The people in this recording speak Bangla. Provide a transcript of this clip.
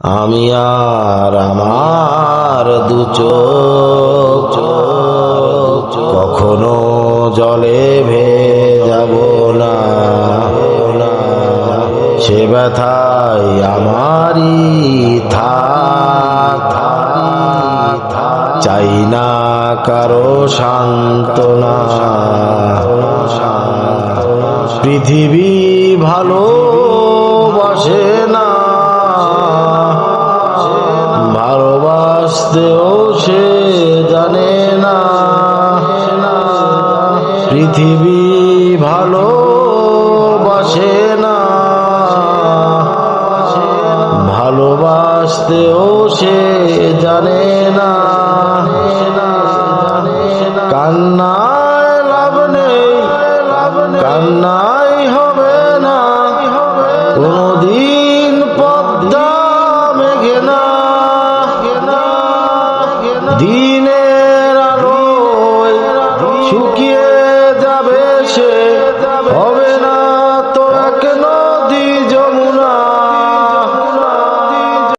আমি আর আমার দু কখনো জলে ভে ভেজাব না। সে ব্যথায় আমারই থাক। চাই না কারও শান্তনা পৃথিবী ভালোবাসে না। ভালোবাসতেও সে জানে না। পৃথিবী ভালোবাসে না। ভালোবাসতেও সে জানে না। কান্নায় লাভ নেই। কান্নাই দিনের আলো শুকিয়ে যাবে সে